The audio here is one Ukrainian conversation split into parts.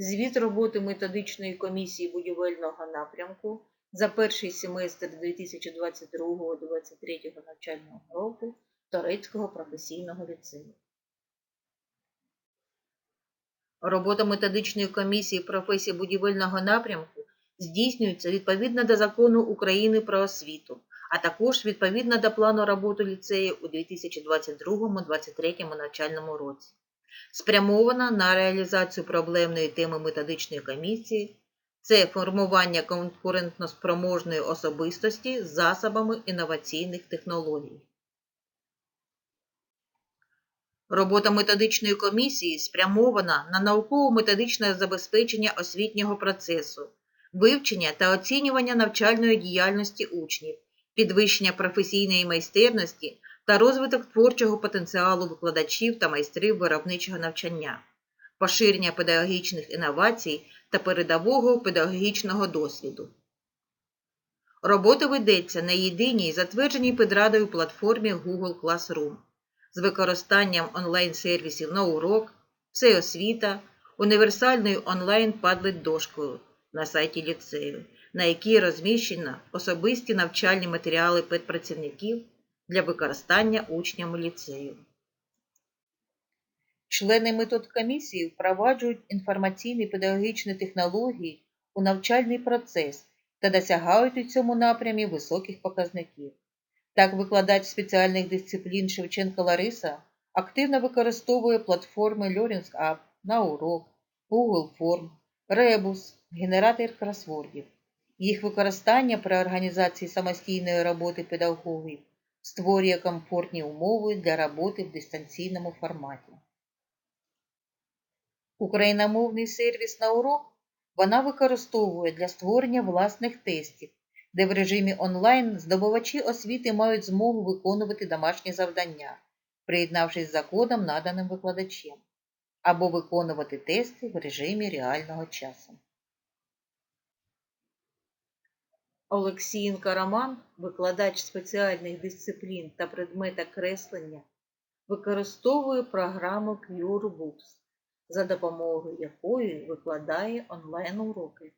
Звіт роботи методичної комісії будівельного напрямку за перший семестр 2022-2023 навчального року Торецького професійного ліцею. Робота методичної комісії професії будівельного напрямку здійснюється відповідно до закону України про освіту, а також відповідно до плану роботи ліцею у 2022-2023 навчальному році. Спрямована на реалізацію проблемної теми методичної комісії це формування конкурентноспроможної особистості з засобами інноваційних технологій. Робота методичної комісії спрямована на науково-методичне забезпечення освітнього процесу, вивчення та оцінювання навчальної діяльності учнів, підвищення професійної майстерності та розвиток творчого потенціалу викладачів та майстрів виробничого навчання, поширення педагогічних інновацій та передового педагогічного досвіду. Робота ведеться на єдиній затвердженій педрадою платформі Google Classroom з використанням онлайн-сервісів на урок, освіта, універсальною онлайн падлет дошкою на сайті ліцею, на якій розміщено особисті навчальні матеріали педпрацівників для використання учнями ліцею. Члени методкомісії впроваджують інформаційні педагогічні технології у навчальний процес та досягають у цьому напрямі високих показників. Так, викладач спеціальних дисциплін Шевченко Лариса активно використовує платформи Learning App, на урок, Google Form, Rebus, генератор кросвордів. Їх використання при організації самостійної роботи педагогів створює комфортні умови для роботи в дистанційному форматі. Україномовний сервіс на урок вона використовує для створення власних тестів, де в режимі онлайн здобувачі освіти мають змогу виконувати домашні завдання, приєднавшись за кодом, наданим викладачем, або виконувати тести в режимі реального часу. Олексієнко Роман, викладач спеціальних дисциплін та предмета креслення, використовує програму CureBooks, за допомогою якої викладає онлайн-уроки.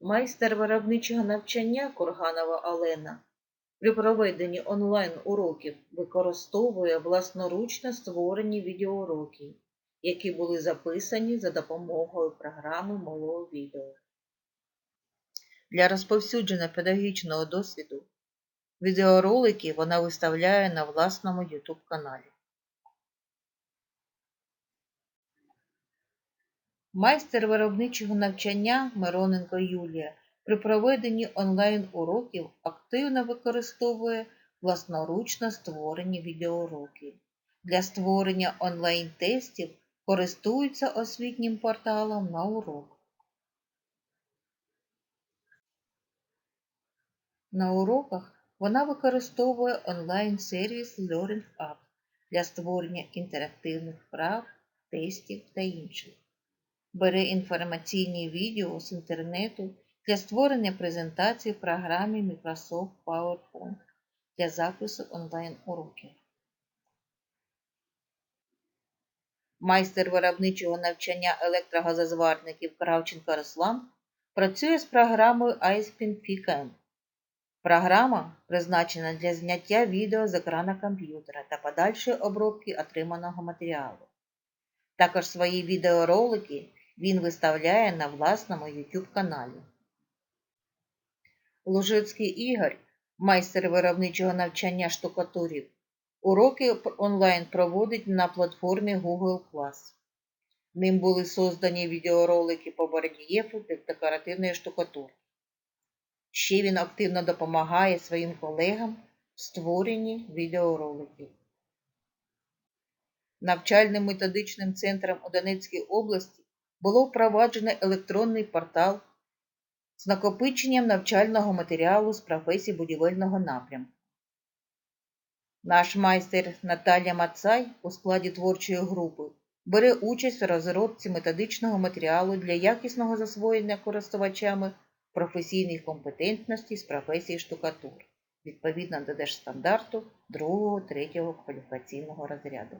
Майстер виробничого навчання Курганова Олена при проведенні онлайн-уроків використовує власноручно створені відеоуроки, які були записані за допомогою програми малого відео. Для розповсюдження педагогічного досвіду відеоролики вона виставляє на власному YouTube каналі. Майстер виробничого навчання Мироненко Юлія при проведенні онлайн-уроків активно використовує власноручно створені відеоуроки. Для створення онлайн-тестів користується освітнім порталом на урок. На уроках вона використовує онлайн-сервіс Learning App для створення інтерактивних вправ, тестів та інших бере інформаційні відео з інтернету для створення презентацій в програмі Microsoft PowerPoint для запису онлайн-уроків. Майстер виробничого навчання електрогазозварників Кравченко Руслан працює з програмою iSpin FICAM. Програма призначена для зняття відео з екрана комп'ютера та подальшої обробки отриманого матеріалу. Також свої відеоролики він виставляє на власному YouTube каналі. Лужицький Ігор, майстер виробничого навчання штукатурів, уроки онлайн проводить на платформі Google Class. Ним були создані відеоролики по барельєфу та декоративної штукатурки. Ще він активно допомагає своїм колегам в створенні відеороликів. Навчальним методичним центром у Донецькій області було впроваджено електронний портал з накопиченням навчального матеріалу з професій будівельного напрямку. Наш майстер Наталія Мацай у складі творчої групи бере участь в розробці методичного матеріалу для якісного засвоєння користувачами професійних компетентностей з професії штукатур відповідно до держстандарту 2-3 кваліфікаційного розряду.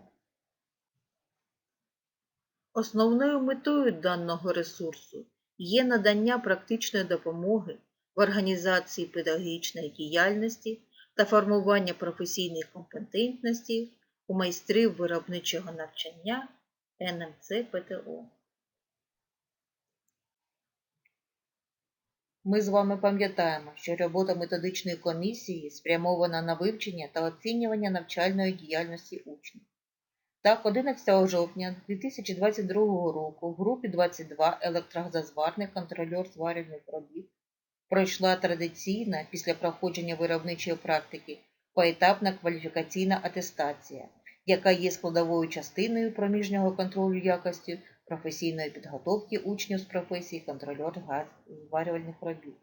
Основною метою даного ресурсу є надання практичної допомоги в організації педагогічної діяльності та формування професійної компетентності у майстрів виробничого навчання НМЦ ПТО. Ми з вами пам'ятаємо, що робота методичної комісії спрямована на вивчення та оцінювання навчальної діяльності учнів. Так, 11 жовтня 2022 року в групі 22 електрозазварний контрольор зварювальних робіт пройшла традиційна після проходження виробничої практики поетапна кваліфікаційна атестація, яка є складовою частиною проміжнього контролю якості професійної підготовки учнів з професії контрольор зварювальних робіт.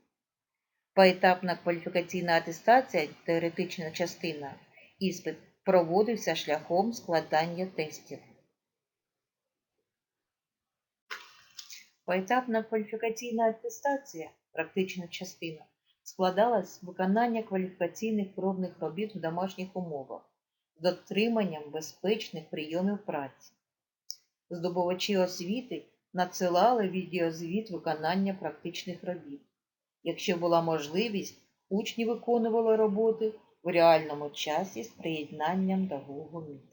Поетапна кваліфікаційна атестація, теоретична частина, іспит проводився шляхом складання тестів. Поетапна кваліфікаційна атестація, практична частина, складалась з виконання кваліфікаційних пробних робіт в домашніх умовах з дотриманням безпечних прийомів праці. Здобувачі освіти надсилали відеозвіт виконання практичних робіт. Якщо була можливість, учні виконували роботи в реальному часі з приєднанням до Google Meet.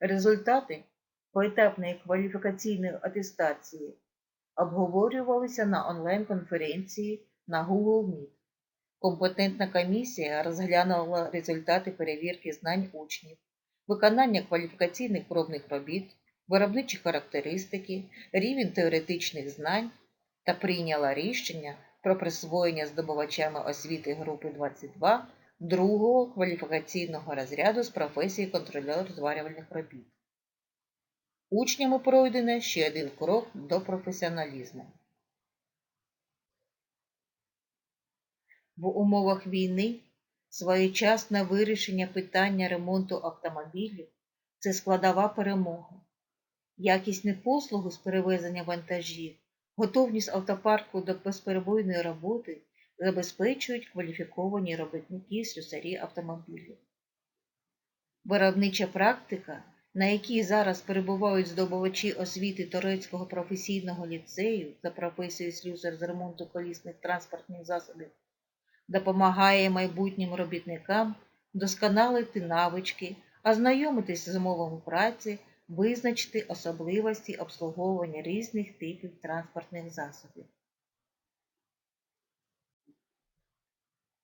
Результати поетапної кваліфікаційної атестації обговорювалися на онлайн-конференції на Google Meet. Компетентна комісія розглянула результати перевірки знань учнів, виконання кваліфікаційних пробних робіт, виробничі характеристики, рівень теоретичних знань та прийняла рішення про присвоєння здобувачами освіти групи 22 другого кваліфікаційного розряду з професії контролер зварювальних робіт. Учнями пройдено ще один крок до професіоналізму. В умовах війни своєчасне вирішення питання ремонту автомобілів це складова перемога. Якісні послуги з перевезення вантажів, готовність автопарку до безперебойної роботи забезпечують кваліфіковані робітники слюсарі автомобілів. Виробнича практика, на якій зараз перебувають здобувачі освіти Торецького професійного ліцею за професією слюсар з ремонту колісних транспортних засобів, допомагає майбутнім робітникам вдосконалити навички, ознайомитись з умовами праці, визначити особливості обслуговування різних типів транспортних засобів.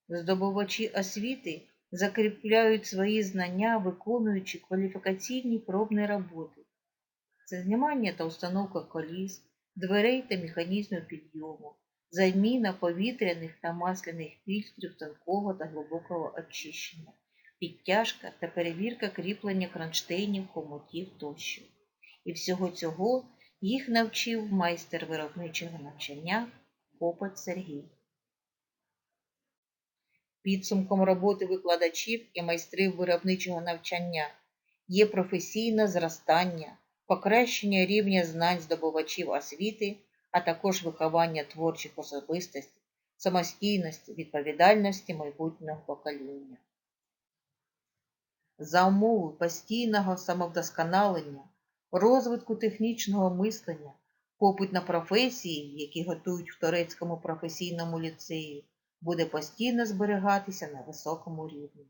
Здобувачі освіти закріпляють свої знання, виконуючи кваліфікаційні пробні роботи. Це знімання та установка коліс, дверей та механізмів підйому, заміна повітряних та масляних фільтрів тонкого та глибокого очищення, підтяжка та перевірка кріплення кронштейнів, хомутів тощо. І всього цього їх навчив майстер виробничого навчання Попит Сергій. Підсумком роботи викладачів і майстрів виробничого навчання є професійне зростання, покращення рівня знань здобувачів освіти, а також виховання творчих особистостей, самостійності, відповідальності майбутнього покоління. За умови постійного самовдосконалення, розвитку технічного мислення, попит на професії, які готують в Торецькому професійному ліцеї, буде постійно зберігатися на високому рівні.